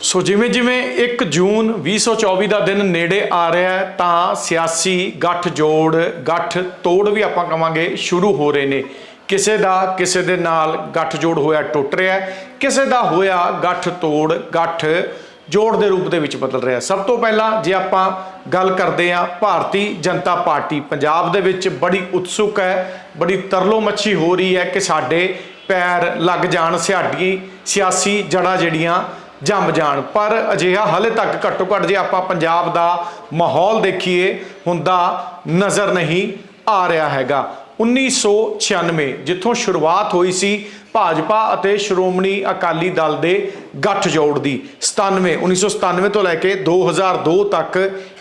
ਸੋ ਜਿਵੇਂ ਜਿਵੇਂ 1 ਜੂਨ 2024 ਦਾ ਦਿਨ ਨੇੜੇ ਆ ਰਿਹਾ ਹੈ, ਤਾਂ ਸਿਆਸੀ ਗੱਠਜੋੜ ਗੱਠ ਤੋੜ ਵੀ ਆਪਾਂ ਕਵਾਂਗੇ ਸ਼ੁਰੂ ਹੋ ਰਹੇ ਨੇ। ਕਿਸੇ ਦਾ ਕਿਸੇ ਦੇ ਨਾਲ ਗੱਠਜੋੜ ਹੋਇਆ ਟੁੱਟ ਰਿਹਾ ਕਿਸੇ ਦਾ ਹੋਇਆ ਗੱਠ ਤੋੜ, ਗੱਠ ਜੋੜ ਦੇ ਰੂਪ ਦੇ ਵਿੱਚ ਬਦਲ ਰਿਹਾ ਸਭ ਤੋਂ ਪਹਿਲਾਂ ਜੇ ਆਪਾਂ ਗੱਲ ਕਰਦੇ ਹਾਂ, ਭਾਰਤੀ ਜਨਤਾ ਪਾਰਟੀ ਪੰਜਾਬ ਦੇ ਵਿੱਚ ਬੜੀ ਉਤਸੁਕ ਹੈ, ਬੜੀ ਤਰਲੋ ਮੱਛੀ ਹੋ ਰਹੀ ਹੈ ਕਿ ਸਾਡੇ ਪੈਰ ਲੱਗ ਜਾਣ, ਸਿਆਡੀ, ਸਿਆਸੀ ਜੜ੍ਹਾਂ ਜਿਹੜੀਆਂ ਜੰਮ ਜਾਣ। ਪਰ ਅਜਿਹਾ ਹਲੇ ਤੱਕ ਘੱਟੋ ਘੱਟ ਜੇ ਆਪਾਂ ਪੰਜਾਬ ਦਾ ਮਾਹੌਲ ਦੇਖੀਏ, ਹੁੰਦਾ ਨਜ਼ਰ ਨਹੀਂ ਆ ਰਿਹਾ ਹੈਗਾ। 1996 ਜਿੱਥੋਂ ਸ਼ੁਰੂਆਤ ਹੋਈ ਸੀ ਭਾਜਪਾ ਅਤੇ ਸ਼੍ਰੋਮਣੀ ਅਕਾਲੀ ਦਲ ਦੇ ਗੱਠਜੋੜ ਦੀ। 97 1997 ਤੋਂ ਲੈ ਕੇ 2002 ਤੱਕ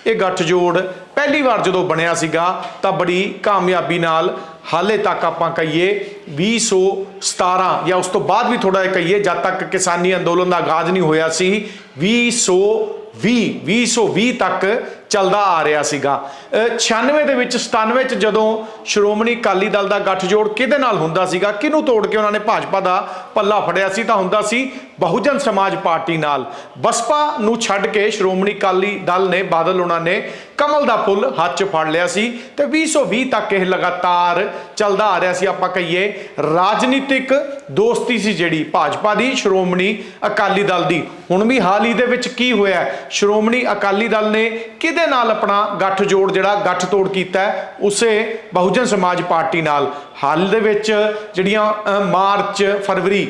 ਇਹ ਗੱਠਜੋੜ ਪਹਿਲੀ ਵਾਰ ਜਦੋਂ ਬਣਿਆ ਸੀਗਾ, ਤਾਂ ਬੜੀ ਕਾਮਯਾਬੀ ਨਾਲ ਹਾਲੇ ਤੱਕ ਆਪਾਂ ਕਹੀਏ 2017 ਜਾਂ ਉਸ ਤੋਂ ਬਾਅਦ ਵੀ ਥੋੜਾ ਜਿਹਾ ਕਹੀਏ, ਜਦ ਤੱਕ ਕਿਸਾਨੀ ਅੰਦੋਲਨ ਦਾ ਆਗਾਜ਼ ਨਹੀਂ ਹੋਇਆ ਸੀ 2020 2020 ਤੱਕ ਚੱਲਦਾ ਆ ਰਿਹਾ ਸੀਗਾ। ਅਹ 96 ਦੇ ਵਿੱਚ 97 ਚ ਜਦੋਂ ਸ਼੍ਰੋਮਣੀ ਅਕਾਲੀ ਦਲ ਦਾ ਗੱਠਜੋੜ ਕਿਹਦੇ ਨਾਲ ਹੁੰਦਾ ਸੀਗਾ? ਕਿਹਨੂੰ ਤੋੜ ਕੇ ਉਹਨਾਂ ਨੇ ਭਾਜਪਾ ਦਾ ਪੱਲਾ ਫੜਿਆ ਸੀ? ਤਾਂ ਹੁੰਦਾ ਸੀ ਬਹੁਜਨ ਸਮਾਜ ਪਾਰਟੀ ਨਾਲ। ਬਸਪਾ ਨੂੰ ਛੱਡ ਕੇ ਸ਼੍ਰੋਮਣੀ ਅਕਾਲੀ ਦਲ ਨੇ, ਬਾਦਲ ਉਹਨਾਂ ਨੇ ਕਮਲ ਦਾ ਫੁੱਲ ਹੱਥ 'ਚ ਫੜ ਲਿਆ ਸੀ ਤੇ 2020 ਤੱਕ ਇਹ ਲਗਾਤਾਰ ਚੱਲਦਾ ਆ ਰਿਹਾ ਸੀ। ਆਪਾਂ ਕਹੀਏ ਰਾਜਨੀਤਿਕ ਦੋਸਤੀ ਸੀ ਜਿਹੜੀ ਭਾਜਪਾ ਦੀ, ਸ਼੍ਰੋਮਣੀ ਅਕਾਲੀ ਦਲ ਦੀ। ਹੁਣ ਵੀ ਹਾਲ ਹੀ ਦੇ ਵਿੱਚ ਕੀ ਹੋਇਆ? ਸ਼੍ਰੋਮਣੀ ਅਕਾਲੀ ਦਲ ਨੇ ਕਿਹਦੇ ਨਾਲ ਆਪਣਾ ਗੱਠ ਜੋੜ ਜਿਹੜਾ ਗੱਠ ਤੋੜ ਕੀਤਾ ਉਸੇ ਬਹੁਜਨ ਸਮਾਜ ਪਾਰਟੀ ਨਾਲ। ਹਾਲ ਦੇ ਵਿੱਚ ਜਿਹੜੀਆਂ ਮਾਰਚ, ਫਰਵਰੀ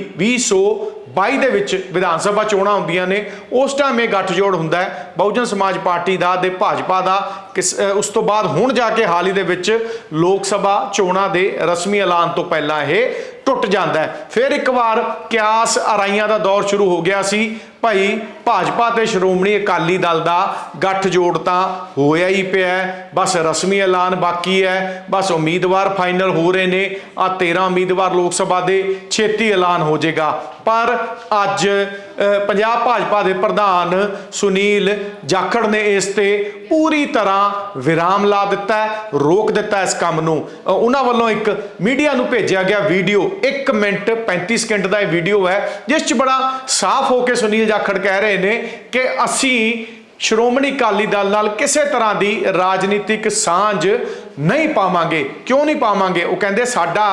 2022 ਦੇ ਵਿੱਚ ਵਿਧਾਨ ਸਭਾ ਚੋਣਾਂ ਹੁੰਦੀਆਂ ਨੇ, ਉਸ ਟਾਈਮ ਇਹ ਗੱਠਜੋੜ ਹੁੰਦਾ ਹੈ। ਬਹੁਜਨ ਸਮਾਜ ਪਾਰਟੀ ਦਾ ਤੇ ਭਾਜਪਾ ਦਾ, ਕਿਸ- ਉਸ ਤੋਂ ਬਾਅਦ ਹੁਣ ਜਾ ਕੇ ਹਾਲ ਹੀ ਦੇ ਵਿੱਚ ਲੋਕ ਸਭਾ ਚੋਣਾਂ ਦੇ ਰਸਮੀ ਐਲਾਨ ਤੋਂ ਪਹਿਲਾਂ ਇਹ ਟੁੱਟ ਜਾਂਦਾ ਹੈ। ਫਿਰ ਇੱਕ ਵਾਰ ਕਿਆਸ ਅਰਾਈਆਂ ਦਾ ਦੌਰ ਸ਼ੁਰੂ ਹੋ ਗਿਆ ਸੀ। ਭਾਈ, ਭਾਜਪਾ ਤੇ ਸ਼੍ਰੋਮਣੀ ਅਕਾਲੀ ਦਲ ਦਾ ਗੱਠਜੋੜ ਤਾਂ ਹੋਇਆ ਹੀ ਪਿਆ ਬਸ ਰਸਮੀ ਐਲਾਨ ਬਾਕੀ ਹੈ। ਬਸ ਉਮੀਦਵਾਰ ਫਾਈਨਲ ਹੋ ਰਹੇ ਨੇ। ਆ 13 ਉਮੀਦਵਾਰ ਲੋਕ ਸਭਾ ਦੇ ਛੇਤੀ ਐਲਾਨ ਹੋ ਜਾਏਗਾ। ਪਰ ਅੱਜ ਪੰਜਾਬ ਭਾਜਪਾ ਦੇ ਪ੍ਰਧਾਨ ਸੁਨੀਲ ਜਾਖੜ ਨੇ ਇਸ ਤੇ ਪੂਰੀ ਤਰ੍ਹਾਂ ਵਿਰਾਮ ਲਾ ਦਿੱਤਾ ਰੋਕ ਦਿੱਤਾ ਇਸ ਕੰਮ ਨੂੰ। ਉਹਨਾਂ ਵੱਲੋਂ ਇੱਕ ਮੀਡੀਆ ਨੂੰ ਭੇਜਿਆ ਗਿਆ ਵੀਡੀਓ। 1 ਮਿੰਟ 35 ਸਕਿੰਟ ਦਾ ਇਹ ਵੀਡੀਓ ਹੈ, ਜਿਸ 'ਚ ਬੜਾ ਸਾਫ਼ ਹੋ ਕੇ ਸੁਨੀਲ ਜਾਖੜ ਕਹਿ ਰਹੇ ਨੇ ਕਿ ਅਸੀਂ ਸ਼੍ਰੋਮਣੀ ਅਕਾਲੀ ਦਲ ਨਾਲ ਕਿਸੇ ਤਰ੍ਹਾਂ ਦੀ ਰਾਜਨੀਤਿਕ ਸਾਂਝ ਨਹੀਂ ਪਾਵਾਂਗੇ, ਕਿਉਂ ਨਹੀਂ ਪਾਵਾਂਗੇ? ਉਹ ਕਹਿੰਦੇ, ਸਾਡਾ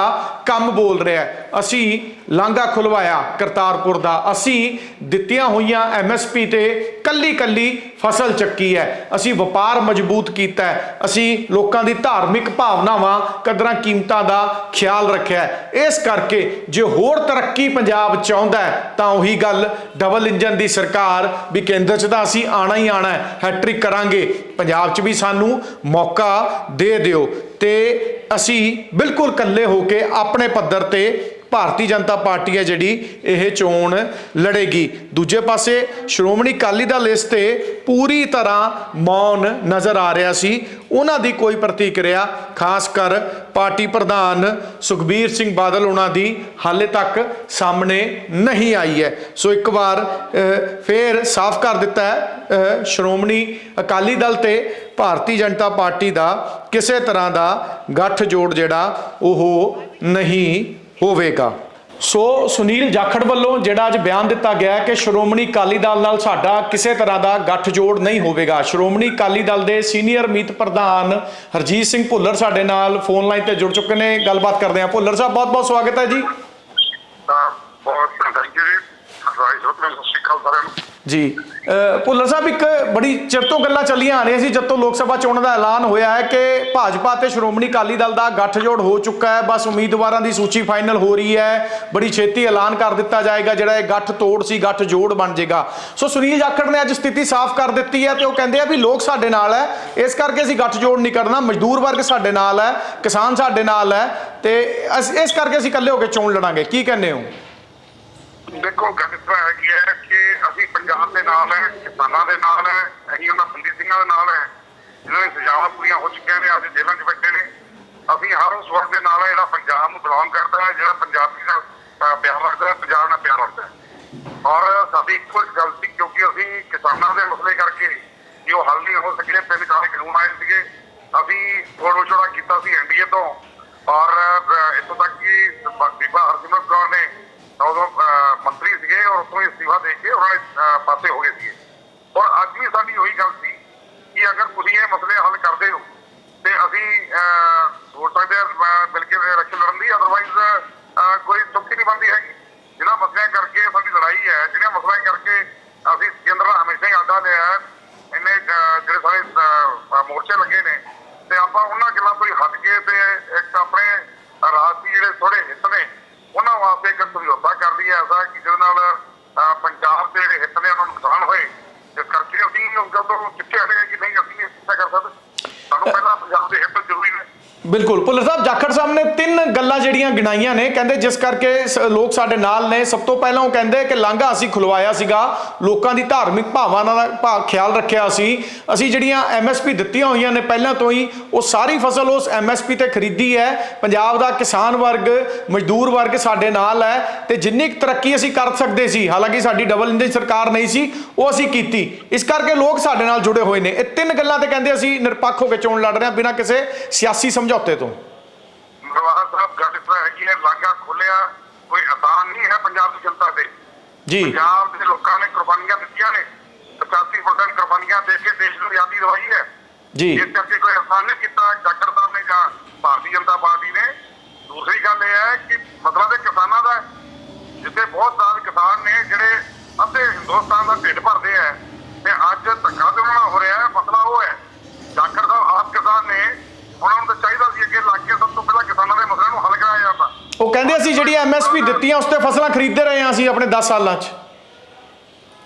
ਕੰਮ ਬੋਲ ਰਿਹਾ ਅਸੀਂ ਲਾਂਘਾ ਖੁਲਵਾਇਆ ਕਰਤਾਰਪੁਰ ਦਾ। ਅਸੀਂ ਦਿੱਤੀਆਂ ਹੋਈਆਂ ਐਮਐਸਪੀ ਤੇ ਕੱਲੀ ਕੱਲੀ ਫਸਲ ਚੱਕੀ ਹੈ। ਅਸੀਂ ਵਪਾਰ ਮਜ਼ਬੂਤ ਕੀਤਾ ਹੈ। ਅਸੀਂ ਲੋਕਾਂ ਦੀ ਧਾਰਮਿਕ ਭਾਵਨਾਵਾਂ ਕਦਰਾਂ ਕੀਮਤਾਂ ਦਾ ਖਿਆਲ ਰੱਖਿਆ ਇਸ ਕਰਕੇ ਜੇ ਹੋਰ ਤਰੱਕੀ ਪੰਜਾਬ ਚਾਹੁੰਦਾ ਤਾਂ ਉਹੀ ਗੱਲ ਡਬਲ ਇੰਜਨ ਦੀ ਸਰਕਾਰ ਵੀ ਕੇਂਦਰ 'ਚ ਤਾਂ ਅਸੀਂ ਆਣਾ ਹੀ ਆਣਾ ਹੈ। ਹੈਟ੍ਰਿਕ ਕਰਾਂਗੇ। ਪੰਜਾਬ 'ਚ ਵੀ ਸਾਨੂੰ ਮੌਕਾ ਦੇ ਦਿਓ ਤੇ ਅਸੀਂ ਬਿਲਕੁਲ ਇਕੱਲੇ ਹੋ ਕੇ ਆਪਣੇ ਪੱਧਰ ਤੇ ਭਾਰਤੀ ਜਨਤਾ ਪਾਰਟੀ ਹੈ ਜਿਹੜੀ ਇਹ ਚੋਣ ਲੜੇਗੀ। ਦੂਜੇ ਪਾਸੇ ਸ਼੍ਰੋਮਣੀ ਅਕਾਲੀ ਦਲ ਇਸ ਤੇ ਪੂਰੀ ਤਰ੍ਹਾਂ ਮੌਨ ਨਜ਼ਰ ਆ ਰਿਹਾ ਸੀ। ਉਹਨਾਂ ਦੀ ਕੋਈ ਪ੍ਰਤੀਕਿਰਿਆ ਖਾਸ ਕਰ ਪਾਰਟੀ ਪ੍ਰਧਾਨ ਸੁਖਬੀਰ ਸਿੰਘ ਬਾਦਲ ਉਹਨਾਂ ਦੀ ਹਾਲੇ ਤੱਕ ਸਾਹਮਣੇ ਨਹੀਂ ਆਈ ਹੈ। ਸੋ ਇੱਕ ਵਾਰ ਅ, ਫੇਰ ਸਾਫ਼ ਕਰ ਦਿੱਤਾ ਹੈ ਸ਼੍ਰੋਮਣੀ ਅਕਾਲੀ ਦਲ ਤੇ ਭਾਰਤੀ ਜਨਤਾ ਪਾਰਟੀ ਦਾ ਕਿਸੇ ਤਰ੍ਹਾਂ ਦਾ ਗੱਠ ਜੋੜ ਜਿਹੜਾ ਉਹ ਨਹੀਂ ਹੋਵੇਗਾ। ਸੋ ਸੁਨੀਲ ਜਾਖੜ ਵੱਲੋਂ ਜਿਹੜਾ ਅੱਜ ਬਿਆਨ ਦਿੱਤਾ ਗਿਆ ਹੈ ਕਿ ਸ਼੍ਰੋਮਣੀ ਅਕਾਲੀ ਦਲ ਨਾਲ ਸਾਡਾ ਕਿਸੇ ਤਰ੍ਹਾਂ ਦਾ ਗੱਠਜੋੜ ਨਹੀਂ ਹੋਵੇਗਾ। ਸ਼੍ਰੋਮਣੀ ਅਕਾਲੀ ਦਲ ਦੇ ਸੀਨੀਅਰ ਮੀਤ ਪ੍ਰਧਾਨ ਹਰਜੀਤ ਸਿੰਘ ਭੁੱਲਰ ਸਾਡੇ ਨਾਲ ਫੋਨ ਲਾਈਨ ਤੇ ਜੁੜ ਚੁੱਕੇ ਨੇ। ਗੱਲਬਾਤ ਕਰਦੇ ਹਾਂ। ਭੁੱਲਰ ਸਾਹਿਬ, ਬਹੁਤ ਬਹੁਤ ਸਵਾਗਤ ਹੈ ਜੀ। ਬਹੁਤ ਥੈਂਕ ਯੂ ਜੀ। ਸਤਿ ਸ਼੍ਰੀ ਅਕਾਲ ਸਾਰਿਆਂ ਨੂੰ। ਜੀ। ਭੁੱਲਰ ਸਾਹਿਬ, ਇੱਕ ਬੜੀ ਚਿਰ ਤੋਂ ਗੱਲਾਂ ਚੱਲੀਆਂ ਆ ਰਹੀਆਂ ਸੀ, ਜਦ ਤੋਂ ਲੋਕ ਸਭਾ ਚੋਣਾਂ ਦਾ ਐਲਾਨ ਹੋਇਆ ਹੈ ਕਿ ਭਾਜਪਾ ਤੇ ਸ਼੍ਰੋਮਣੀ ਅਕਾਲੀ ਦਲ ਦਾ ਗੱਠਜੋੜ ਹੋ ਚੁੱਕਾ ਹੈ। ਬਸ ਉਮੀਦਵਾਰਾਂ ਦੀ ਸੂਚੀ ਫਾਈਨਲ ਹੋ ਰਹੀ ਹੈ। ਬੜੀ ਛੇਤੀ ਐਲਾਨ ਕਰ ਦਿੱਤਾ ਜਾਏਗਾ, ਜਿਹੜਾ ਇਹ ਗੱਠ ਤੋੜ ਸੀ, ਗੱਠ ਜੋੜ ਬਣ ਜਾਏਗਾ ਸੋ ਸੁਨੀਲ ਜਾਖੜ ਨੇ ਅੱਜ ਸਥਿਤੀ ਸਾਫ਼ ਕਰ ਦਿੱਤੀ ਹੈ ਤੇ ਉਹ ਕਹਿੰਦੇ ਆ ਵੀ ਲੋਕ ਸਾਡੇ ਨਾਲ ਹੈ। ਇਸ ਕਰਕੇ ਅਸੀਂ ਗੱਠ ਜੋੜ ਨਹੀਂ ਕਰਨਾ, ਮਜ਼ਦੂਰ ਵਰਗ ਸਾਡੇ ਨਾਲ ਹੈ, ਕਿਸਾਨ ਸਾਡੇ ਨਾਲ ਹੈ ਤੇ ਅਸ- ਇਸ ਕਰਕੇ ਅਸੀਂ ਇਕੱਲੇ ਹੋ ਕੇ ਚੋਣ ਲੜਾਂਗੇ। ਕੀ ਕਹਿੰਦੇ ਹੋ? ਦੇਖੋ, ਗੱਲ ਤਾਂ ਹੈਗੀ ਹੈ ਕਿ ਅਸੀਂ ਪੰਜਾਬ ਦੇ ਨਾਲ ਹੈ, ਕਿਸਾਨਾਂ ਦੇ ਨਾਲ ਹੈ, ਅਸੀਂ ਉਹਨਾਂ ਬੰਦੀ ਸਿੰਘਾਂ ਦੇ ਨਾਲ ਹੈ। ਜਿਨ੍ਹਾਂ ਦੀ ਸਜ਼ਾਵਾਂ ਪੂਰੀਆਂ ਹੋ ਚੁੱਕੀਆਂ ਨੇ ਅਸੀਂ ਜੇਲ੍ਹਾਂ 'ਚ ਬੈਠੇ ਨੇ। ਅਸੀਂ ਹਰ ਉਸ ਵਰਗ ਦੇ ਨਾਲ ਹੈ ਜਿਹੜਾ ਪੰਜਾਬ ਨੂੰ ਬਿਲੋਂਗ ਕਰਦਾ ਹੈ, ਜਿਹੜਾ ਪੰਜਾਬੀ ਨਾਲ ਅਹ, ਪਿਆਰ ਰੱਖਦਾ ਹੈ ਪੰਜਾਬ ਨਾਲ ਪਿਆਰ ਰੱਖਦਾ ਹੈ ਔਰ ਸਾਡੀ ਇੱਕੋ ਇੱਕ ਗੱਲ ਸੀ ਕਿਉਂਕਿ ਅਸੀਂ ਕਿਸਾਨਾਂ ਦੇ ਮਸਲੇ ਕਰਕੇ ਜੇ ਉਹ ਹੱਲ ਨਹੀਂ ਹੋ ਸਕੇ ਤਿੰਨ ਚਾਰ ਕਾਨੂੰਨ ਆਏ ਸੀਗੇ ਅਸੀਂ ਥੋੜਾ ਛੋੜਾ ਕੀਤਾ ਸੀ ਐਨਡੀਏ ਤੋਂ ਔਰ ਅਹ, ਇੱਥੋਂ ਤੱਕ ਕਿ ਬ- ਬੀਬਾ ਹਰਸਿਮਰਤ ਕੌਰ ਨੇ ਉਦੋਂ ਅਹ, ਮੰਤਰੀ ਸੀਗੇ ਔਰ ਉੱਥੋਂ ਹੀ ਅਸਤੀਫਾ ਦੇ ਕੇ ਉਹਨਾਂ ਨੇ ਅਹ, ਪਾਸੇ ਹੋ ਗਏ ਸੀਗੇ ਔਰ ਅੱਜ ਵੀ ਸਾਡੀ ਉਹੀ ਗੱਲ ਸੀ ਕਿ ਅਗਰ ਤੁਸੀਂ ਇਹ ਮਸਲੇ ਹੱਲ ਕਰਦੇ ਹੋ ਤੇ ਅਸੀਂ ਅਹ, ਸੋਚ ਸਕਦੇ ਹਾਂ ਅਹ, ਮਿਲ ਕੇ ਇਲੈਕਸ਼ਨ ਲੜਨ ਦੀ ਅਦਰਵਾਈਜ਼ ਕੋਈ ਚੁੱਕੀ ਨਹੀਂ ਬਣਦੀ ਹੈਗੀ ਜਿਹਨਾਂ ਮਸਲਿਆਂ ਕਰਕੇ ਸਾਡੀ ਲੜਾਈ ਹੈ ਜਿਹੜੀਆਂ ਮਸਲਿਆਂ ਕਰਕੇ ਅਸੀਂ ਕੇਂਦਰ ਦਾ ਹਮੇਸ਼ਾ ਹੀ ਆਡਾ ਲਿਆ ਹੈ ਇੰਨੇ ਅਹ, ਜਿਹੜੇ ਸਾਰੇ ਅਹ, ਮੋਰਚੇ ਲੱਗੇ ਨੇ ਤੇ ਆਪਾਂ ਉਹਨਾਂ ਗੱਲਾਂ ਤੋਂ ਹੀ ਹਟ ਕੇ ਤੇ ਇੱਕ ਆਪਣੇ ਰਾਜ ਦੀ ਜਿਹੜੇ ਥੋੜੇ ਹਿੱਤ ਨੇ ਉਹਨਾਂ ਵਾਸਤੇ ਇੱਕ ਸਮਝੌਤਾ ਕਰ ਲਈ ਐਸਾ ਕਿ ਜਿਹਦੇ ਨਾਲ ਅਹ, ਪੰਜਾਬ ਦੇ ਜਿਹੜੇ ਹਿੱਤ ਨੇ ਉਹਨਾਂ ਨੂੰ ਨੁਕਸਾਨ ਹੋਏ ਇਸ ਕਰਕੇ ਅਸੀਂ ਜਦੋਂ ਕਿੱਥੇ ਹਟ ਗਏ ਕਿ ਨਹੀਂ ਅਸੀਂ ਨਹੀਂ ਇਸ ਤਰ੍ਹਾਂ ਕਰ ਸਕਦੇ ਸਾਨੂੰ ਪਹਿਲਾਂ ਪੰਜਾਬ ਦੇ ਹਿੱਤ ਜ਼ਰੂਰੀ ਨੇ ਬਿਲਕੁਲ। ਭੁੱਲਰ ਸਾਹਿਬ, ਜਾਖੜ ਸਾਹਿਬ ਨੇ ਤਿੰਨ ਗੱਲਾਂ ਜਿਹੜੀਆਂ ਗਿਣਾਈਆਂ ਨੇ। ਕਹਿੰਦੇ ਜਿਸ ਕਰਕੇ ਸ- ਲੋਕ ਸਾਡੇ ਨਾਲ ਨੇ, ਸਭ ਤੋਂ ਪਹਿਲਾਂ ਉਹ ਕਹਿੰਦੇ ਕਿ ਲਾਂਘਾ ਅਸੀਂ ਖੁਲਵਾਇਆ ਸੀਗਾ। ਲੋਕਾਂ ਦੀ ਧਾਰਮਿਕ ਭਾਵਨਾ ਦਾ ਭਾ ਖਿਆਲ ਰੱਖਿਆ ਸੀ। ਅਸੀਂ ਜਿਹੜੀਆਂ ਐਮਐਸਪੀ ਦਿੱਤੀਆਂ ਹੋਈਆਂ ਨੇ, ਪਹਿਲਾਂ ਤੋਂ ਹੀ, ਉਹ ਸਾਰੀ ਫਸਲ ਉਸ ਐਮਐਸਪੀ ਤੇ ਖਰੀਦੀ ਹੈ। ਪੰਜਾਬ ਦਾ ਕਿਸਾਨ ਵਰਗ, ਮਜ਼ਦੂਰ ਵਰਗ ਸਾਡੇ ਨਾਲ ਹੈ ਤੇ ਜਿੰਨੀ ਕੁ ਤਰੱਕੀ ਅਸੀਂ ਕਰ ਸਕਦੇ ਸੀ, ਹਾਲਾਂਕਿ ਸਾਡੀ ਡਬਲ ਇੰਜਨ ਸਰਕਾਰ ਨਹੀਂ ਸੀ, ਉਹ ਅਸੀਂ ਕੀਤੀ। ਇਸ ਕਰਕੇ ਲੋਕ ਸਾਡੇ ਨਾਲ ਜੁੜੇ ਹੋਏ ਨੇ। ਇਹ ਤਿੰਨ ਗੱਲਾਂ ਤੇ ਕਹਿੰਦੇ ਅਸੀਂ ਨਿਰਪੱਖ ਹੋ ਕੇ ਚੋਣ ਲੜ ਰਹੇ ਹਾਂ ਬਿਨਾਂ ਕਿਸੇ ਸਿਆਸੀ ਸਮਝੌਤੇ ਤੋਂ? ਮਰਵਾਹਾ ਸਾਹਿਬ ਗੱਲ ਇਸ ਤਰ੍ਹਾਂ ਹੈ ਕਿ ਇਹ ਲਾਂਘਾ ਖੋਲਿਆ ਕੋਈ ਆਸਾਨ ਨਹੀਂ ਹੈ ਪੰਜਾਬ ਦੀ ਜਨਤਾ ਤੇ। ਜੀ। ਪੰਜਾਬ ਦੇ ਲੋਕਾਂ ਨੇ ਕੁਰਬਾਨੀਆਂ ਦਿੱਤੀਆਂ ਨੇ 85% ਕੁਰਬਾਨੀਆਂ ਦੇ ਕੇ ਦੇਸ਼ ਨੂੰ ਆਜ਼ਾਦੀ ਦਿਵਾਈ ਹੈ। ਜੀ। ਇਸ ਕਰਕੇ ਕੋਈ ਆਸਾਨ ਨਹੀਂ ਕੀਤਾ ਡਾਕਟਰ ਸਾਹਿਬ ਨੇ ਜਾਂ ਭਾਰਤੀ ਜਨਤਾ ਪਾਰਟੀ ਨੇ। ਦੂਸਰੀ ਗੱਲ ਇਹ ਹੈ ਕਿ ਮਸਲਾ ਤੇ ਕਿਸਾਨਾਂ ਦਾ ਹੈ ਜਿੱਥੇ ਬਹੁਤ ਸਾਰੇ ਕਿਸਾਨ ਨੇ ਜਿਹੜੇ ਅੱਧੇ ਹਿੰਦੁਸਤਾਨ ਦਾ ਢਿੱਡ ਭਰਦੇ ਆ ਤੇ ਅੱਜ ਧੱਕਾ ਤੇ ਉਹਨਾਂ ਨਾਲ ਹੋ ਰਿਹਾ ਹੈ ਮਸਲਾ ਉਹ ਹੈ ਡਾਕਟਰ ਸਾਹਿਬ ਆਪ ਕਿਸਾਨ ਨੇ ਉਹਨਾਂ ਨੂੰ ਤਾਂ ਚਾਹੀਦਾ ਸੀ ਅੱਗੇ ਲੱਗ ਕੇ ਸਭ ਤੋਂ ਪਹਿਲਾਂ ਕਿਸਾਨਾਂ ਦੇ ਮਸਲਿਆਂ ਨੂੰ ਹੱਲ ਕਰਾਇਆ ਜਾਂਦਾ ਉਹ ਕਹਿੰਦੇ ਅਸੀਂ ਜਿਹੜੀ ਐਮਐਸਪੀ ਦਿੱਤੀਆਂ ਉਸ ਤੇ ਫਸਲਾਂ ਖਰੀਦਦੇ ਰਹੇ ਹਾਂ ਅਸੀਂ ਆਪਣੇ 10 ਸਾਲਾਂ 'ਚ।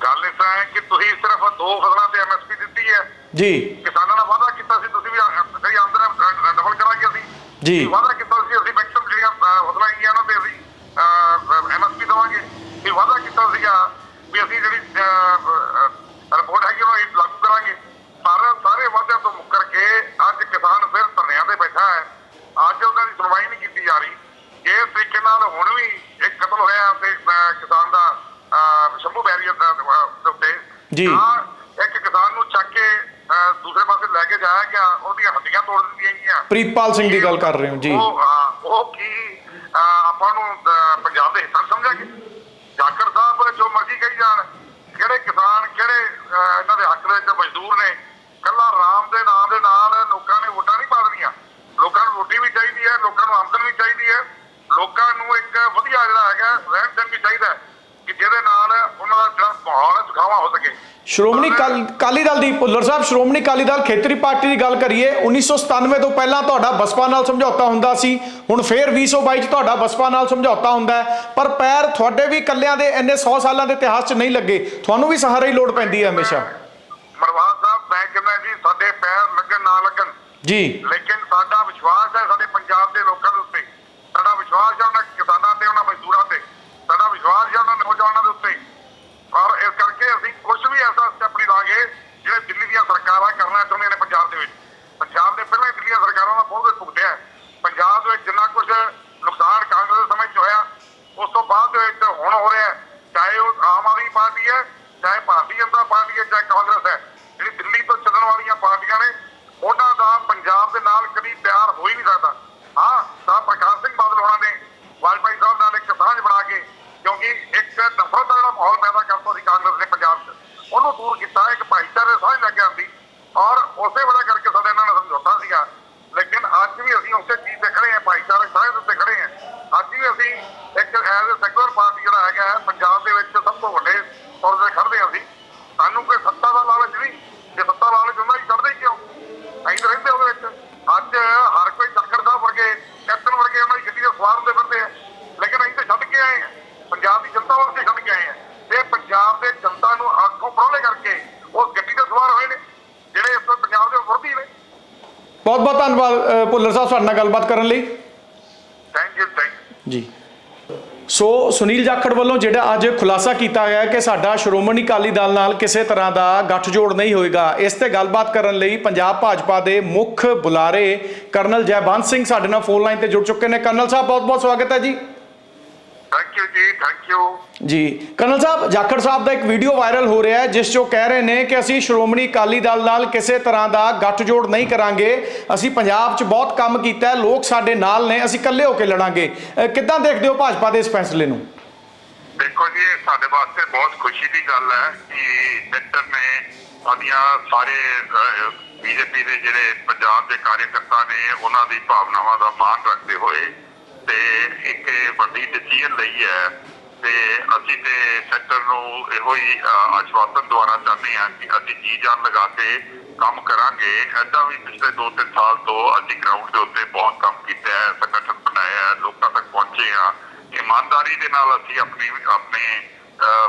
ਗੱਲ ਇਸ ਤਰ੍ਹਾਂ ਹੈ ਕਿ ਤੁਸੀਂ ਸਿਰਫ ਦੋ ਫਸਲਾਂ ਤੇ ਐਮਐਸਪੀ ਦਿੱਤੀ ਹੈ। ਜੀ। ਕਿਸਾਨਾਂ ਨਾਲ ਵਾਅਦਾ ਕੀਤਾ ਸੀ ਤੁਸੀਂ ਵੀ ਜਿਹੜੀ ਆਮਦਨ ਡਬਲ ਕਰਾਂਗੇ ਅਸੀਂ। ਜੀ। ਵਾਅਦਾ ਕੀਤਾ ਸੀ ਅਸੀਂ ਮੈਕਸਮ ਜਿਹੜੀਆਂ ਅਹ, ਫਸਲਾਂ ਹੈਗੀਆਂ ਉਹਨਾਂ ਤੇ ਅਸੀਂ ਐਮਐਸਪੀ ਦੇਵਾਂਗੇ ਵੀ ਵਾਅਦਾ ਕੀਤਾ ਸੀਗਾ ਵੀ ਅਸੀਂ ਜਿਹੜੀ ਰਿਪੋਰਟ ਹੈਗੀ ਉਹ ਅਸੀਂ ਲਾਗੂ ਕਰਾਂਗੇ ਪਰ ਸਾਰੇ ਵਾਅਦਿਆਂ ਤੋਂ ਮੁੱਕਰ ਕੇ ਅੱਜ ਕਿਸਾਨ ਫਿਰ ਧਰਨਿਆਂ ਤੇ ਬੈਠਾ ਹੈ ਅੱਜ ਉਹਨਾਂ ਦੀ ਸੁਣਵਾਈ ਨਹੀਂ ਕੀਤੀ ਜਾ ਰਹੀ ਇਸ ਤਰੀਕੇ ਨਾਲ ਹੁਣ ਵੀ ਇੱਕ ਕਤਲ ਹੋਇਆ ਤੇ ਅਹ, ਕਿਸਾਨ ਦਾ ਅਹ, ਸ਼ੰਭੂ ਬੈਰੀਅਰ ਦਾ ਦੇ ਉੱਤੇ ਜੀ। ਇੱਕ ਕਿਸਾਨ ਨੂੰ ਚੱਕ ਕੇ ਦੂਸਰੇ ਪਾਸੇ ਲੈ ਕੇ ਜਾਇਆ ਗਿਆ ਉਹਦੀਆਂ ਹੱਡੀਆਂ ਤੋੜ ਦਿੱਤੀਆਂ ਗਈਆਂ ਪ੍ਰੀਤਪਾਲ ਸਿੰਘ ਦੀ ਗੱਲ ਕਰ ਰਹੇ ਹੋ ਜੀ ਉਹ ਉਹ ਕੀ ਆਪਾਂ ਨੂੰ ਪੰਜਾਬ ਦੇ ਹਿੱਤਾਂ ਸਮਝਾਂਗੇ ਜਾਕਰ ਸਾਹਿਬ ਜੋ ਮਰਜ਼ੀ ਕਹੀ ਜਾਣ ਕਿਹੜੇ ਕਿਸਾਨ ਕਿਹੜੇ ਇਹਨਾਂ ਦੇ ਹੱਕ ਦੇ ਵਿੱਚ ਮਜ਼ਦੂਰ ਨੇ ਕੱਲਾ ਰਾਮ ਦੇ ਨਾਮ ਦੇ ਨਾਲ ਲੋਕਾਂ ਨੇ ਵੋਟਾਂ ਨਹੀਂ ਪਾ ਦੇਣੀਆਂ ਲੋਕਾਂ ਨੂੰ ਰੋਟੀ ਵੀ ਚਾਹੀਦੀ ਹੈ ਲੋਕਾਂ ਨੂੰ ਆਮਦਨ ਵੀ ਚਾਹੀਦੀ ਹੈ ਲੋਕਾਂ ਨੂੰ ਇੱਕ ਵਧੀਆ ਜਿਹੜਾ ਹੈਗਾ ਰਹਿਣ ਸਹਿਣ ਵੀ ਚਾਹੀਦਾ ਹੈ ਕਿ ਜਿਹਦੇ ਨਾਲ ਉਹਨਾਂ ਦਾ ਜਿਹੜਾ ਮਾਹੌਲ ਹੈ ਸੁਖਾਵਾ ਹੋ ਸਕੇ ਸ਼੍ਰੋਮਣੀ ਕਾਲ- ਦਲ ਦੀ ਭੁੱਲਰ ਸਾਹਿਬ ਸ਼੍ਰੋਮਣੀ ਅਕਾਲੀ ਦਲ ਖੇਤਰੀ ਪਾਰਟੀ ਦੀ ਗੱਲ ਕਰੀਏ 1997 ਤੋਂ ਪਹਿਲਾਂ ਤੁਹਾਡਾ ਬਸਪਾ ਨਾਲ ਸਮਝੌਤਾ ਹੁੰਦਾ ਸੀ ਹੁਣ ਫੇਰ 2022 ਚ ਤੁਹਾਡਾ ਬਸਪਾ ਨਾਲ ਸਮਝੌਤਾ ਹੁੰਦਾ ਪਰ ਪੈਰ ਤੁਹਾਡੇ ਵੀ ਇਕੱਲਿਆਂ ਦੇ ਇੰਨੇ 100 ਸਾਲਾਂ ਦੇ ਇਤਿਹਾਸ 'ਚ ਨਹੀਂ ਲੱਗੇ ਤੁਹਾਨੂੰ ਵੀ ਸਹਾਰਾ ਹੀ ਲੋੜ ਪੈਂਦੀ ਹੈ ਹਮੇਸ਼ਾ। ਮਰਵਾਨ ਸਾਹਿਬ ਮੈਂ ਕਹਿੰਦਾ ਜੀ ਸਾਡੇ ਪੈਰ ਲੱਗਣ ਨਾ ਲੱਗਣ। ਜੀ। ਲੇਕਿਨ ਸਾਡਾ ਵਿਸ਼ਵਾਸ ਹੈ ਸਾਡੇ ਪੰਜਾਬ ਦੇ ਲੋਕਾਂ ਦੇ ਉੱਤੇ ਸਾਡਾ ਵਿਸ਼ਵਾਸ ਹੈ ਉਹਨਾਂ ਕਿਸਾਨਾਂ ਤੇ ਉਹਨਾਂ ਮਜ਼ਦੂਰਾਂ ਤੇ ਸਾਡਾ ਵਿਸ਼ਵਾਸ ਹੈ ਉਹਨਾਂ ਨੌਜਵਾਨਾਂ ਦੇ ਉੱਤੇ ਔਰ ਇਸ ਕਰਕੇ ਅਸੀਂ ਕੁਝ ਵੀ ਐਸਾ ਸਟੈਪ ਨਹੀਂ ਲਾਂਗੇ ਜਿਹੜੇ ਦਿੱਲੀ ਦੀਆਂ ਸਰਕਾਰਾਂ ਕਰਨਾ ਚਾਹੁੰਦੀਆਂ ਨੇ ਪੰਜਾਬ ਦੇ ਵਿੱਚ ਪੰਜਾਬ ਦੇ ਪਹਿਲਾਂ ਹੀ ਦਿੱਲੀ ਦੀਆਂ ਸਰਕਾਰਾਂ ਦਾ ਬਹੁਤ ਕੁਝ ਭੁਗਤਿਆ ਹੈ। ਪੰਜਾਬ ਦੇ ਵਿੱਚ ਜਿੰਨਾ ਕੁਝ ਨੁਕਸਾਨ ਕਾਂਗਰਸ ਦੇ ਸਮੇਂ 'ਚ ਹੋਇਆ ਉਸ ਤੋਂ ਬਾਅਦ ਦੇ ਵਿੱਚ ਹੁਣ ਹੋ ਰਿਹਾ ਹੈ। ਚਾਹੇ ਉਹ ਆਮ ਆਦਮੀ ਪਾਰਟੀ ਹੈ ਚਾਹੇ ਭਾਰਤੀ ਜਨਤਾ ਪਾਰਟੀ ਹੈ ਚਾਹੇ ਕਾਂਗਰਸ ਹੈ ਜਿਹੜੀ ਦਿੱਲੀ ਤੋਂ ਚੱਲਣ ਵਾਲੀਆਂ ਪਾਰਟੀਆਂ ਨੇ, ਉਹਨਾਂ ਦਾ ਪੰਜਾਬ ਦੇ ਨਾਲ ਕਦੀ ਪਿਆਰ ਹੋ ਹੀ ਨਹੀਂ ਸਕਦਾ। ਹਾਂ, ਤਾਂ ਪ੍ਰਕਾਸ਼ ਸਿੰਘ ਬਾਦਲ ਹੋਣਾ ਨੇ ਵਾਜਪਾਈ ਸਾਹਿਬ ਨਾਲ ਇੱਕ ਸਾਂਝ ਬਣਾ ਕੇ, ਕਿਉਂਕਿ ਇੱਕ ਨਫ਼ਰਤ ਦਾ ਜਿਹੜਾ ਮਾਹੌਲ ਪੈਦਾ ਕਰਤਾ ਸੀ ਕਾਂਗਰਸ ਨੇ ਪੰਜਾਬ 'ਚ, ਉਹਨੂੰ ਦੂਰ ਕੀਤਾ, ਇੱਕ ਭਾਈਚਾਰੇ ਦੀ ਸਾਂਝ ਲੈ ਕੇ ਆਂਦੀ। ਔਰ ਉਸੇ ਵੇਲੇ ਕਰਕੇ ਸਾਡੇ ਇਹਨਾਂ ਨਾਲ ਸਮਝੌਤਾ ਸੀਗਾ ਲੇਕਿਨ ਅੱਜ ਵੀ ਅਸੀਂ ਉਸੇ ਚੀਜ਼ ਤੇ ਖੜੇ ਹਾਂ ਭਾਈਚਾਰਕ ਸਾਂਝ ਦੇ ਉੱਤੇ ਖੜੇ ਹਾਂ ਅੱਜ ਵੀ ਅਸੀਂ ਇੱਕ ਐਜ਼ ਅ ਸੈਕੂਲਰ ਪਾਰਟੀ ਜਿਹੜਾ ਹੈਗਾ ਹੈ, ਪੰਜਾਬ ਦੇ ਵਿੱਚ ਸਭ ਤੋਂ ਵੱਡੇ ਤੌਰ ਤੇ ਖੜਦੇ ਹਾਂ ਅਸੀਂ ਸਾਨੂੰ ਕੋਈ ਸੱਤਾ ਦਾ ਲਾਲਚ ਨਹੀਂ ਜੇ ਸੱਤਾ ਲਾਲਚ ਹੁੰਦਾ ਹੀ ਕਰਦੇ ਹੀ ਕਿਉਂ ਅਸੀਂ ਤਾਂ ਰਹਿੰਦੇ ਉਹਦੇ ਵਿੱਚ ਅੱਜ ਹਰ ਕੋਈ ਚੱਕਰ ਸਾਹਿਬ ਵਰਗੇ ਕੈਪਟਨ ਵਰਗੇ ਉਹਨਾਂ ਦੀ ਗੱਡੀ ਦੇ ਸਵਾਰ ਹੁੰਦੇ ਫਿਰਦੇ ਆ ਲੇਕਿਨ ਅਸੀਂ ਤਾਂ ਛੱਡ ਕੇ ਆਏ ਆ ਪੰਜਾਬ ਦੀ ਜਨਤਾ ਵਾਸਤੇ ਛੱਡ ਕੇ ਆਏ ਆ ਤੇ ਪੰਜਾਬ ਦੇ ਜਨਤਾ ਨੂੰ ਅੱਖੋਂ ਪਰੋਲੇ ਕਰਕੇ ਉਸ ਗੱਡੀ ਦੇ ਸਵਾਰ ਹੋਏ ਨੇ ਜਿਹੜੇ ਇਸ ਵਕਤ ਪੰਜਾਬ ਦੇ ਵਿਰੋਧੀ ਨੇ ਬਹੁਤ ਬਹੁਤ ਧੰਨਵਾਦ ਭੁੱਲਰ ਸਾਹਿਬ ਸਾਡੇ ਨਾਲ ਗੱਲਬਾਤ ਕਰਨ ਲਈ। ਥੈਂਕ ਯੂ ਥੈਂਕ ਯੂ ਜੀ। ਸੋ ਸੁਨੀਲ ਜਾਖੜ ਵੱਲੋਂ ਜਿਹੜਾ ਅੱਜ ਖੁਲਾਸਾ ਕੀਤਾ ਗਿਆ ਕਿ ਸਾਡਾ ਸ਼੍ਰੋਮਣੀ ਅਕਾਲੀ ਦਲ ਨਾਲ ਕਿਸੇ ਤਰ੍ਹਾਂ ਦਾ ਗੱਠਜੋੜ ਨਹੀਂ ਹੋਏਗਾ ਇਸ ਤੇ ਗੱਲਬਾਤ ਕਰਨ ਲਈ ਪੰਜਾਬ ਭਾਜਪਾ ਦੇ ਮੁੱਖ ਬੁਲਾਰੇ ਕਰਨਲ ਜੈਬੰਤ ਸਿੰਘ ਸਾਡੇ ਨਾਲ ਫੋਨ ਲਾਈਨ ਤੇ ਜੁੜ ਚੁੱਕੇ ਨੇ। ਕਰਨਲ ਸਾਹਿਬ ਬਹੁਤ ਬਹੁਤ ਸਵਾਗਤ ਹੈ ਜੀ। ਜੀ ਥੈਂਕ ਯੂ ਜੀ ਕਰਨਲ ਸਾਹਿਬ ਜਾਖੜ ਸਾਹਿਬ ਦਾ ਇੱਕ ਵੀਡੀਓ ਵਾਇਰਲ ਹੋ ਰਿਹਾ ਹੈ ਜਿਸ 'ਚੋਂ ਕਹਿ ਰਹੇ ਨੇ ਕਿ ਅਸੀਂ ਸ਼੍ਰੋਮਣੀ ਅਕਾਲੀ ਦਲ ਨਾਲ ਕਿਸੇ ਤਰ੍ਹਾਂ ਦਾ ਗੱਠਜੋੜ ਨਹੀਂ ਕਰਾਂਗੇ। ਅਸੀਂ ਪੰਜਾਬ 'ਚ ਬਹੁਤ ਕੰਮ ਕੀਤਾ ਹੈ ਲੋਕ ਸਾਡੇ ਨਾਲ ਨੇ ਅਸੀਂ ਇਕੱਲੇ ਹੋ ਕੇ ਲੜਾਂਗੇ। ਕਿੱਦਾਂ ਦੇਖਦੇ ਹੋ ਭਾਜਪਾ ਦੇ ਇਸ ਫੈਸਲੇ ਨੂੰ? ਦੇਖੋ ਜੀ ਇਹ ਸਾਡੇ ਵਾਸਤੇ ਬਹੁਤ ਖੁਸ਼ੀ ਦੀ ਗੱਲ ਹੈ ਕਿ ਸੈਕਟਰ ਨੇ ਸਾਡੀਆਂ ਸਾਰੇ ਬੀਜੇਪੀ ਦੇ ਜਿਹੜੇ ਪੰਜਾਬ ਦੇ ਕਾਰਜਕਰਤਾ ਨੇ ਉਹਨਾਂ ਦੀ ਭਾਵਨਾਵਾਂ ਦਾ ਮਾਣ ਰੱਖਦੇ ਹੋਏ ਤੇ ਇੱਕ ਵੱਡੀ ਡਿਸੀਜਨ ਲਈ ਹੈ ਤੇ ਅਸੀਂ ਤੇ ਸੈਕਟਰ ਨੂੰ ਇਹੋ ਹੀ ਆਸ਼ਵਾਸਨ ਦੁਆਰਾ ਚਾਹੁੰਦੇ ਹਾਂ ਕਿ ਅਸੀਂ ਜੀ ਜਾਨ ਲਗਾ ਕੇ ਕੰਮ ਕਰਾਂਗੇ। ਐਦਾਂ ਵੀ ਪਿਛਲੇ 2-3 ਸਾਲ ਤੋਂ ਅਸੀਂ ਗਰਾਊਂਡ ਦੇ ਉੱਤੇ ਬਹੁਤ ਕੰਮ ਕੀਤਾ ਹੈ, ਸੰਗਠਨ ਬਣਾਇਆ ਹੈ, ਲੋਕਾਂ ਤੱਕ ਪਹੁੰਚੇ ਹਾਂ। ਇਮਾਨਦਾਰੀ ਦੇ ਨਾਲ ਅਸੀਂ ਆਪਣੀ, ਆਪਣੇ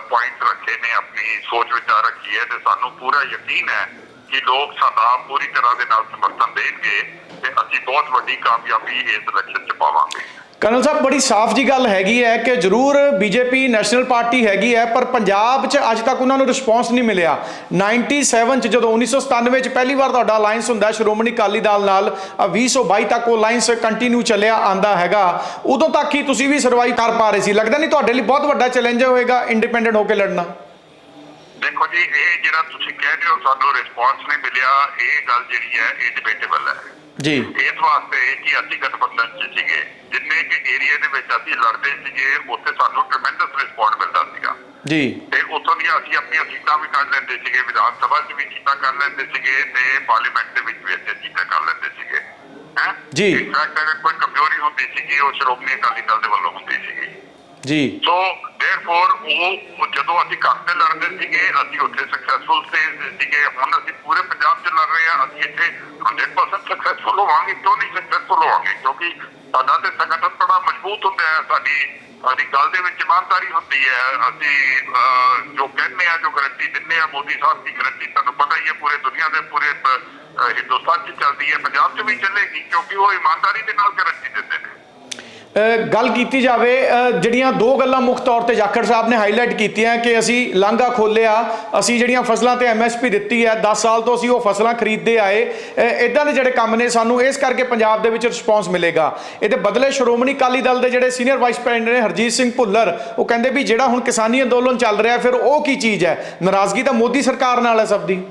ਪੁਆਇੰਟ ਰੱਖੇ ਨੇ, ਆਪਣੀ ਸੋਚ ਵਿਚਾਰ ਰੱਖੀ ਹੈ ਤੇ ਸਾਨੂੰ ਪੂਰਾ ਯਕੀਨ ਹੈ ਕਿ ਲੋਕ ਸਾਡਾ ਪੂਰੀ ਤਰ੍ਹਾਂ ਦੇ ਨਾਲ ਸਮਰਥਨ ਦੇਣਗੇ ਤੇ ਅਸੀਂ ਬਹੁਤ ਵੱਡੀ ਕਾਮਯਾਬੀ ਇਸ ਇਲੈਕਸ਼ਨ 'ਚ ਪਾਵਾਂਗੇ। ਕਰਨਲ ਸਾਹਿਬ ਬੜੀ ਸਾਫ਼ ਜੀ ਗੱਲ ਹੈਗੀ ਹੈ ਕਿ ਜ਼ਰੂਰ ਬੀਜੇਪੀ ਨੈਸ਼ਨਲ ਪਾਰਟੀ ਹੈਗੀ ਹੈ ਪਰ ਪੰਜਾਬ 'ਚ ਅੱਜ ਤੱਕ ਉਹਨਾਂ ਨੂੰ ਰਿਸਪੌਂਸ ਨਹੀਂ ਮਿਲਿਆ। 97 'ਚ ਜਦੋਂ 1997 'ਚ ਪਹਿਲੀ ਵਾਰ ਤੁਹਾਡਾ ਅਲਾਈਅੰਸ ਹੁੰਦਾ ਸ਼੍ਰੋਮਣੀ ਅਕਾਲੀ ਦਲ ਨਾਲ ਅ, 2022 ਤੱਕ ਉਹ ਅਲਾਈਅੰਸ ਕੰਟੀਨਿਊ ਚੱਲਿਆ ਆਂਦਾ ਹੈਗਾ। ਉਦੋਂ ਤੱਕ ਹੀ ਤੁਸੀਂ ਵੀ ਸਰਵਾਈਵ ਕਰ ਪਾ ਰਹੇ ਸੀ। ਲੱਗਦਾ ਨਹੀਂ ਤੁਹਾਡੇ ਲਈ ਬਹੁਤ ਵੱਡਾ ਚੈਲੰਜ ਹੋਏਗਾ ਇੰਡੀਪੈਂਡੈਂਟ ਹੋ ਕੇ ਲੜਨਾ। ਦੇਖੋ ਜੀ ਇਹ ਜਿਹੜਾ ਤੁਸੀਂ ਕਹਿ ਰਹੇ ਹੋ ਸਾਨੂੰ ਰਿਸਪੌਂਸ ਨਹੀਂ ਮਿਲਿਆ। ਇਹ ਗੱਲ ਜਿਹੜੀ ਹੈ ਇਹ ਡਿਬੇਟੇਬਲ ਹੈ। ਜੀ। ਇਸ ਵਾਸਤੇ ਕਿ ਅਸੀਂ ਗਠਬੰਧਨ ਚ ਸੀਗੇ ਜਿੰਨੇ ਕਿ ਏਰੀਆ ਦੇ ਵਿੱਚ ਅਸੀਂ ਲੜਦੇ ਸੀਗੇ ਉੱਥੇ ਸਾਨੂੰ ਟ੍ਰੈਮੈਂਡਸ ਰਿਸਪੌਂਸ ਮਿਲਦਾ ਸੀਗਾ। ਜੀ। ਤੇ ਉੱਥੋਂ ਦੀਆਂ ਅਸੀਂ ਆਪਣੀਆਂ ਸੀਟਾਂ ਵੀ ਕੱਢ ਲੈਂਦੇ ਸੀਗੇ ਵਿਧਾਨ ਸਭਾ 'ਚ ਵੀ ਸੀਟਾਂ ਕਰ ਲੈਂਦੇ ਸੀਗੇ ਤੇ ਪਾਰਲੀਮੈਂਟ ਦੇ ਵਿੱਚ ਵੀ ਅਸੀਂ ਸੀਟਾਂ ਕਰ ਲੈਂਦੇ ਸੀਗੇ। ਜੀ। ਅਗਰ ਕੋਈ ਕਮਜ਼ੋਰੀ ਹੁੰਦੀ ਸੀਗੀ ਉਹ ਸ਼੍ਰੋਮਣੀ ਅਕਾਲੀ ਦਲ ਦੇ ਵੱਲੋਂ ਹੁੰਦੀ ਸੀਗੀ। ਜੀ। ਸੋ ਦੇਅਰਫੋਰ ਉਹ ਉਹ ਜਦੋਂ ਅਸੀਂ ਘਰ ਤੇ ਲੜਦੇ ਸੀਗੇ ਅਸੀਂ ਉੱਥੇ ਸਕਸੈਸਫੁਲ ਸੀਗੇ ਹੁਣ ਅਸੀਂ ਪੂਰੇ ਪੰਜਾਬ 'ਚ ਲੜ ਰਹੇ ਹਾਂ ਅਸੀਂ ਇੱਥੇ 100% ਸਕਸੈਸਫੁਲ ਹੋਵਾਂਗੇ ਕਿਉਂ ਨਹੀਂ ਸਕਸੈਸਫੁਲ ਹੋਵਾਂਗੇ? ਕਿਉਂਕਿ ਸਾਡਾ ਤੇ ਸੰਗਠਨ ਬੜਾ ਮਜ਼ਬੂਤ ਹੁੰਦਾ ਹੈ ਸਾਡੀ ਸਾਡੀ ਗੱਲ ਦੇ ਵਿੱਚ ਇਮਾਨਦਾਰੀ ਹੁੰਦੀ ਹੈ। ਅਸੀਂ ਅਹ, ਜੋ ਕਹਿੰਦੇ ਆ ਜੋ ਗਰੰਟੀ ਦਿੰਦੇ ਆ ਮੋਦੀ ਸਾਹਿਬ ਦੀ ਗਰੰਟੀ ਤੁਹਾਨੂੰ ਪਤਾ ਹੀ ਹੈ ਪੂਰੇ ਦੁਨੀਆ ਦੇ ਪੂਰੇ ਹਿੰਦੁਸਤਾਨ 'ਚ ਚੱਲਦੀ ਹੈ ਪੰਜਾਬ 'ਚ ਵੀ ਚੱਲੇਗੀ ਕਿਉਂਕਿ ਉਹ ਇਮਾਨਦਾਰੀ ਦੇ ਨਾਲ ਗਰੰਟੀ ਦਿੰਦੇ ਨੇ। ਗੱਲ ਕੀਤੀ ਜਾਵੇ ਜਿਹੜੀਆਂ ਦੋ ਗੱਲਾਂ ਮੁੱਖ ਤੌਰ ਤੇ ਜਾਖੜ ਸਾਹਿਬ ਨੇ ਹਾਈਲਾਈਟ ਕੀਤੀਆਂ ਕਿ ਅਸੀਂ ਲਾਂਘਾ ਖੋਲਿਆ, ਅਸੀਂ ਜਿਹੜੀਆਂ ਫਸਲਾਂ ਤੇ ਐਮਐਸਪੀ ਦਿੱਤੀ ਹੈ 10 ਸਾਲ ਤੋਂ ਅਸੀਂ ਉਹ ਫਸਲਾਂ ਖਰੀਦਦੇ ਆਏ। ਇਦਾਂ ਦੇ ਜਿਹੜੇ ਕੰਮ ਨੇ, ਸਾਨੂੰ ਇਸ ਕਰਕੇ ਪੰਜਾਬ ਦੇ ਵਿੱਚ ਰਿਸਪੌਂਸ ਮਿਲੇਗਾ। ਇਹਦੇ ਬਦਲੇ ਸ਼੍ਰੋਮਣੀ ਅਕਾਲੀ ਦਲ ਦੇ ਜਿਹੜੇ ਸੀਨੀਅਰ ਵਾਈਸ ਪ੍ਰੈਜ਼ੀਡੈਂਟ ਨੇ, ਹਰਜੀਤ ਸਿੰਘ ਭੁੱਲਰ, ਉਹ ਕਹਿੰਦੇ ਵੀ ਜਿਹੜਾ ਹੁਣ ਕਿਸਾਨੀ ਅੰਦੋਲਨ ਚੱਲ ਰਿਹਾ, ਫਿਰ ਉਹ ਕੀ ਚੀਜ਼ ਹੈ? ਨਾਰਾਜ਼ਗੀ ਤਾਂ ਮੋਦੀ ਸਰਕਾਰ ਨਾਲ ਹੈ ਸਭ ਦੀ।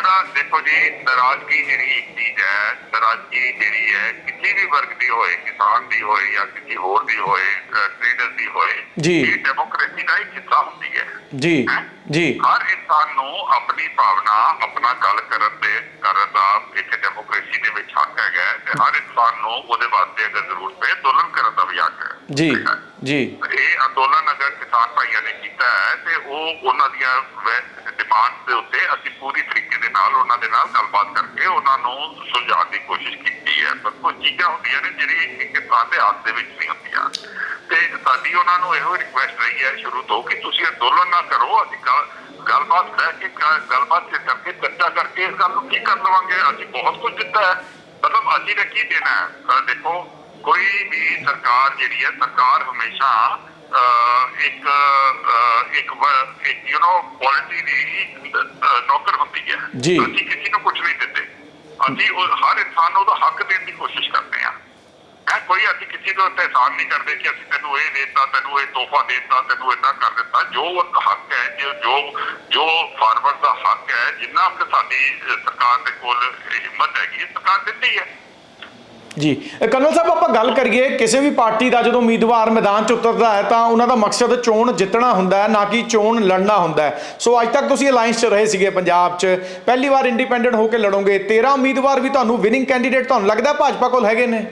ਜਿਹੜਾ ਦੇਖੋ ਜੀ ਨਾਰਾਜ਼ਗੀ ਜਿਹੜੀ ਇੱਕ ਚੀਜ਼ ਹੈ ਨਾਰਾਜ਼ਗੀ ਜਿਹੜੀ ਹੈ ਕਿਸੇ ਵੀ ਵਰਗ ਦੀ ਹੋਏ ਕਿਸਾਨ ਦੀ ਹੋਏ ਜਾਂ ਕਿਸੇ ਹੋਰ ਦੀ ਹੋਏ ਟ੍ਰੇਡਰ ਦੀ ਹੋਏ ਜੀ। ਇਹ ਡੈਮੋਕ੍ਰੇਸੀ ਦਾ ਇੱਕ ਹਿੱਸਾ ਹੁੰਦੀ ਹੈ। ਜੀ ਜੀ। ਹਰ ਇਨਸਾਨ ਨੂੰ ਆਪਣੀ ਭਾਵਨਾ ਆਪਣਾ ਗੱਲ ਕਰਨ ਦੇ ਕਰਨ ਦਾ ਇੱਕ ਡੈਮੋਕ੍ਰੇਸੀ ਦੇ ਵਿੱਚ ਹੱਕ ਹੈਗਾ ਹੈ ਤੇ ਹਰ ਇਨਸਾਨ ਨੂੰ ਉਹਦੇ ਵਾਸਤੇ ਅਗਰ ਜ਼ਰੂਰਤ ਪਏ ਅੰਦੋਲਨ ਕਰਨ ਦਾ ਵੀ ਹੱਕ ਹੈ। ਜੀ ਜੀ। ਇਹ ਅੰਦੋਲਨ ਅਗਰ ਕਿਸਾਨ ਭਾਈਆਂ ਨੇ ਕੀਤਾ ਹੈ ਤੇ ਉਹ ਉਹਨਾਂ ਦੀਆਂ ਡਿਮਾਂਡ ਦੇ ਉੱਤੇ ਅਸੀਂ ਪੂਰੀ ਤਰੀਕੇ ਦੇ ਨਾਲ, ਉਹਨਾਂ ਦੇ ਨਾਲ ਗੱਲਬਾਤ ਕਰਕੇ ਉਹਨਾਂ ਨੂੰ ਸੁਲਝਾਉਣ ਦੀ ਕੋਸ਼ਿਸ਼ ਕੀਤੀ ਹੈ। ਪਰ ਕੁਝ ਚੀਜ਼ਾਂ ਹੁੰਦੀਆਂ ਨੇ ਜਿਹੜੀ ਕਿਸਾਨ ਦੇ ਹੱਥ ਦੇ ਵਿੱਚ ਨਹੀਂ ਹੁੰਦੀਆਂ। ਤੇ ਸਾਡੀ ਉਹਨਾਂ ਨੂੰ ਇਹੋ ਰਿਕੁਐਸਟ ਰਹੀ ਹੈ ਸ਼ੁਰੂ ਤੋਂ ਕਿ ਤੁਸੀਂ ਅੰਦੋਲਨ ਨਾ ਕਰੋ। ਅਸੀਂ ਗੱਲਬਾਤ ਬਹਿ ਕੇ ਗੱਲਬਾਤ ਕਰਕੇ ਚਰਚਾ ਕਰਕੇ ਇਸ ਗੱਲ ਨੂੰ ਕੀ ਕਰ ਲਵਾਂਗੇ ਅਸੀਂ ਬਹੁਤ ਕੁਝ ਦਿੱਤਾ ਹੈ। ਮਤਲਬ ਅਸੀਂ ਨੇ ਕੀ ਦੇਣਾ ਹੈ? ਦੇਖੋ, ਕੋਈ ਵੀ ਸਰਕਾਰ ਜਿਹੜੀ ਹੈ, ਸਰਕਾਰ ਹਮੇਸ਼ਾ ਇੱਕ ਇੱਕ ਇੱਕ ਯੂ نو ਕੁਆਲਿਟੀ ਦੀ ਨੌਕਰ ਹੁੰਦੀ ਹੈ। ਜੀ। ਅਸੀਂ ਕਿਸੇ ਨੂੰ ਕੁਝ ਨਹੀਂ ਦਿੰਦੇ। ਅਸੀਂ ਹਰ ਇਨਸਾਨ ਨੂੰ ਉਹਦਾ ਹੱਕ ਦੇਣ ਦੀ ਕੋਸ਼ਿਸ਼ ਕਰਦੇ ਹਾਂ। ਹੈ ਕੋਈ ਅਸੀਂ ਕਿਸੇ ਨੂੰ ਉੱਤੇ ਅਹਿਸਾਨ ਨਹੀਂ ਕਰਦੇ ਕਿ ਅਸੀਂ ਤੈਨੂੰ ਇਹ ਦੇਤਾ ਤੈਨੂੰ ਇਹ ਤੋਹਫਾ ਦੇਤਾ ਤੈਨੂੰ ਏਦਾਂ ਕਰ ਦਿੱਤਾ। ਜੋ ਉਹਦਾ ਹੱਕ ਹੈ ਜੋ ਜੋ ਫਾਰਵਰਡ ਦਾ ਹੱਕ ਹੈ ਜਿੰਨਾ ਕਿ ਸਾਡੀ ਸਰਕਾਰ ਦੇ ਕੋਲ ਹਿੰਮਤ ਹੈਗੀ ਸਰਕਾਰ ਦਿੰਦੀ ਹੈ। ਜੀ। ਕਰਨਲ ਸਾਹਿਬ ਆਪਾਂ ਗੱਲ ਕਰੀਏ ਕਿਸੇ ਵੀ ਪਾਰਟੀ ਦਾ ਜਦੋਂ ਉਮੀਦਵਾਰ ਮੈਦਾਨ 'ਚ ਉਤਰਦਾ ਹੈ ਤਾਂ ਉਹਨਾਂ ਦਾ ਮਕਸਦ ਚੋਣ ਜਿੱਤਣਾ ਹੁੰਦਾ ਹੈ ਨਾ ਕਿ ਚੋਣ ਲੜਨਾ ਹੁੰਦਾ ਹੈ। ਸੋ ਅੱਜ ਤੱਕ ਤੁਸੀਂ ਅਲਾਈਅੰਸ 'ਚ ਰਹੇ ਸੀਗੇ ਪੰਜਾਬ 'ਚ ਪਹਿਲੀ ਵਾਰ ਇੰਡੀਪੈਂਡੈਂਟ ਹੋ ਕੇ ਲੜੋਗੇ। 13 ਉਮੀਦਵਾਰ ਵੀ ਤੁਹਾਨੂੰ ਵਿਨਿੰਗ ਕੈਂਡੀਡੇਟ ਤੁਹਾਨੂੰ ਲੱਗਦਾ ਭਾਜਪਾ ਕੋਲ ਹੈਗੇ ਨੇ?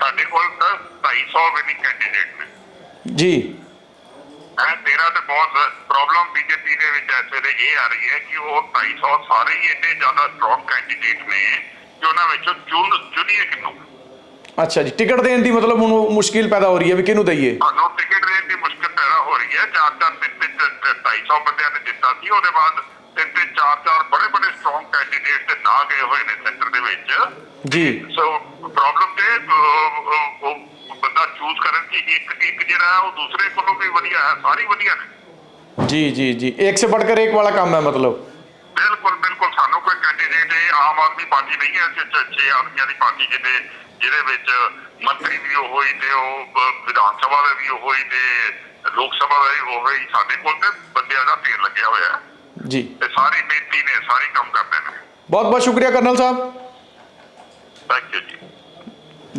ਸਾਡੇ ਕੋਲ ਤਾਂ 250 ਵਿਨਿੰਗ ਕੈਂਡੀਡੇਟ ਨੇ। ਜੀ। ਹੈ ਤੇਰਾ ਤੇ ਬਹੁਤ ਪ੍ਰੋਬਲਮ ਬੀਜੇਪੀ ਦੇ ਵਿੱਚ ਇਸ ਵੇਲੇ ਇਹ ਆ ਰਹੀ ਹੈ ਕਿ ਉਹ 250 ਸਾਰੇ ਹੀ ਇੰਨੇ ਜ਼ਿਆਦਾ ਸਟਰੋਂਗ ਕੈਂਡੀਡੇਟ ਨੇ। ਕਿ ਉਹਨਾਂ ਵਿੱਚੋਂ ਚੁਣ ਚੁਣੀਏ ਕਿਹਨੂੰ ਅੱਛਾ ਜੀ ਟਿਕਟ ਦੇਣ ਦੀ ਮਤਲਬ ਹੁਣ ਮੁਸ਼ਕਿਲ ਪੈਦਾ ਹੋ ਰਹੀ ਹੈ ਵੀ ਕਿਹਨੂੰ ਦਈਏ ਸਾਨੂੰ ਟਿਕਟ ਦੇਣ ਦੀ ਮੁਸ਼ਕਲ ਪੈਦਾ ਹੋ ਰਹੀ ਹੈ ਚਾਰ ਚਾਰ ਤਿੰਨ ਤਿੰਨ ਤੇ- ਤੇ 250 ਬੰਦਿਆਂ ਨੇ ਦਿੱਤਾ ਸੀ ਉਹਦੇ ਬਾਅਦ ਤਿੰਨ ਤਿੰਨ ਚਾਰ ਚਾਰ ਬੜੇ ਬੜੇ ਸਟਰੋਂਗ ਕੈਂਡੀਡੇਟ ਤੇ ਨਾ ਗਏ ਹੋਏ ਨੇ ਸੈਂਟਰ ਦੇ ਵਿੱਚ ਜੀ ਸੋ ਪ੍ਰੋਬਲਮ ਤੇ ਅਹ, ਅਹ, ਉਹ ਬੰਦਾ ਚੂਜ਼ ਕਰਨ ਕਿ ਇੱਕ ਇੱਕ ਜਿਹੜਾ ਹੈ ਉਹ ਦੂਸਰੇ ਕੋਲੋਂ ਵੀ ਵਧੀਆ ਹੈ ਸਾਰੀ ਵਧੀਆ ਨੇ ਜੀ ਜੀ ਜੀ ਇੱਕ ਸੇ बढ़कर एक वाला काम है मतलब ਆਮ ਆਦਮੀ ਪਾਰਟੀ ਨਹੀਂ ਹੈ ਕਿ ਛੇ ਆਦਮੀਆਂ ਦੀ ਪਾਰਟੀ ਜਿਹਦੇ ਜਿਹਦੇ ਵਿੱਚ ਮੰਤਰੀ ਵੀ ਉਹ ਹੋਈ ਤੇ ਉਹ ਵਿਧਾਨ ਸਭਾ ਦੇ ਵੀ ਉਹ ਹੋਈ ਤੇ ਲੋਕ ਸਭਾ ਦਾ ਵੀ ਉਹ ਹੋਈ ਸਾਡੇ ਕੋਲ ਤੇ ਬੰਦਿਆਂ ਦਾ ਢੇਰ ਲੱਗਿਆ ਹੋਇਆ ਹੈ। ਜੀ। ਤੇ ਸਾਰੀ ਮਿਹਨਤੀ ਨੇ ਸਾਰੀ ਕੰਮ ਕਰਦੇ ਨੇ। ਬਹੁਤ ਬਹੁਤ ਸ਼ੁਕਰੀਆ ਕਰਨਲ ਸਾਹਿਬ। ਥੈਂਕ ਯੂ ਜੀ।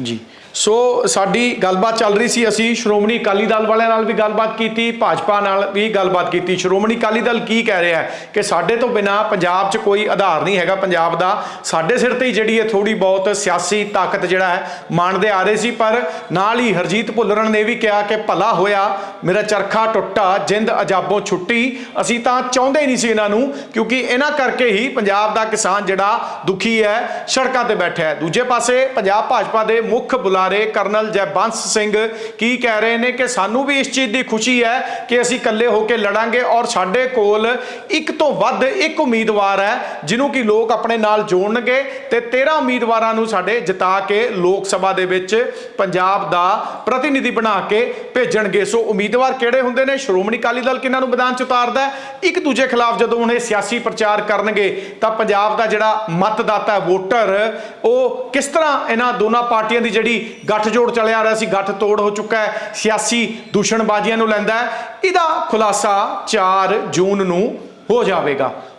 ਜੀ। ਸੋ ਸਾਡੀ ਗੱਲਬਾਤ ਚੱਲ ਰਹੀ ਸੀ ਅਸੀਂ ਸ਼੍ਰੋਮਣੀ ਅਕਾਲੀ ਦਲ ਵਾਲਿਆਂ ਨਾਲ ਵੀ ਗੱਲਬਾਤ ਕੀਤੀ, ਭਾਜਪਾ ਨਾਲ ਵੀ ਗੱਲਬਾਤ ਕੀਤੀ। ਸ਼੍ਰੋਮਣੀ ਅਕਾਲੀ ਦਲ ਕੀ ਕਹਿ ਰਿਹਾ ਹੈ? ਕਿ ਸਾਡੇ ਤੋਂ ਬਿਨਾ ਪੰਜਾਬ 'ਚ ਕੋਈ ਆਧਾਰ ਨਹੀਂ ਹੈਗਾ ਪੰਜਾਬ ਦਾ। ਸਾਡੇ ਸਿਰ ਤੇ ਹੀ ਜਿਹੜੀ ਹੈ ਥੋੜੀ ਬਹੁਤ ਸਿਆਸੀ ਤਾਕਤ ਜਿਹੜਾ ਹੈ ਮੰਨਦੇ ਆ ਰਹੇ ਸੀ। ਪਰ ਨਾਲ ਹੀ ਹਰਜੀਤ ਭੁੱਲਰਨ ਨੇ ਵੀ ਕਿਹਾ ਕਿ ਭਲਾ ਹੋਇਆ, ਮੇਰਾ ਚਰਖਾ ਟੁੱਟਾ, ਜਿੰਦ ਅਜਾਬੋਂ ਛੁੱਟੀ। ਅਸੀਂ ਤਾਂ ਚਾਹੁੰਦੇ ਹੀ ਨਹੀਂ ਸੀ ਇਹਨਾਂ ਨੂੰ, ਕਿਉਂਕਿ ਇਹਨਾਂ ਕਰਕੇ ਹੀ ਪੰਜਾਬ ਦਾ ਕਿਸਾਨ ਜਿਹੜਾ ਦੁਖੀ ਹੈ, ਸੜਕਾਂ ਤੇ ਬੈਠਾ ਹੈ। ਦੂਜੇ ਪਾਸੇ ਪੰਜਾਬ ਭਾਜਪਾ ਦੇ ਮੁੱਖ ਬੁਲਾਰੇ ਕਰਨਲ ਜੈਬੰਸ ਸਿੰਘ ਕੀ ਕਹਿ ਰਹੇ ਨੇ ਕਿ ਸਾਨੂੰ ਵੀ ਇਸ ਚੀਜ਼ ਦੀ ਖੁਸ਼ੀ ਹੈ ਕਿ ਅਸੀਂ ਇਕੱਲੇ ਹੋ ਕੇ ਲੜਾਂਗੇ ਔਰ ਸਾਡੇ ਕੋਲ ਇੱਕ ਤੋਂ ਵੱਧ ਇੱਕ ਉਮੀਦਵਾਰ ਹੈ, ਜਿਹਨੂੰ ਕਿ ਲੋਕ ਆਪਣੇ ਨਾਲ ਜੋੜਨਗੇ ਤੇ 13 ਉਮੀਦਵਾਰਾਂ ਨੂੰ ਸਾਡੇ ਜਿਤਾ ਕੇ ਲੋਕ ਸਭਾ ਦੇ ਵਿੱਚ ਪੰਜਾਬ ਦਾ ਪ੍ਰਤੀਨਿਧੀ ਬਣਾ ਕੇ ਭੇਜਣਗੇ। ਸੋ ਉਮੀਦਵਾਰ ਕਿਹੜੇ ਹੁੰਦੇ ਨੇ? ਸ਼੍ਰੋਮਣੀ ਅਕਾਲੀ ਦਲ ਕਿਹਨਾਂ ਨੂੰ ਮੈਦਾਨ ਚ ਉਤਾਰਦਾ ਇੱਕ ਦੂਜੇ ਖਿਲਾਫ ਜਦੋਂ ਹੁਣ ਸਿਆਸੀ ਪ੍ਰਚਾਰ ਕਰਨਗੇ, ਤਾਂ ਪੰਜਾਬ ਦਾ ਜਿਹੜਾ ਮਤਦਾਤਾ ਵੋਟਰ, ਉਹ ਕਿਸ ਤਰ੍ਹਾਂ ਇਹਨਾਂ ਦੋਨਾਂ ਪਾਰਟੀਆਂ ਦੀ ਜਿਹੜੀ ਗੱਠਜੋੜ ਚੱਲਿਆ ਆ ਰਿਹਾ ਸੀ, ਗੱਠ ਤੋੜ ਹੋ ਚੁੱਕਾ ਹੈ, ਸਿਆਸੀ ਦੂਸ਼ਣਬਾਜ਼ੀਆਂ ਨੂੰ ਲੈਂਦਾ ਹੈ। ਇਹਦਾ ਖੁਲਾਸਾ 4 ਜੂਨ ਨੂੰ ਹੋ ਜਾਵੇਗਾ।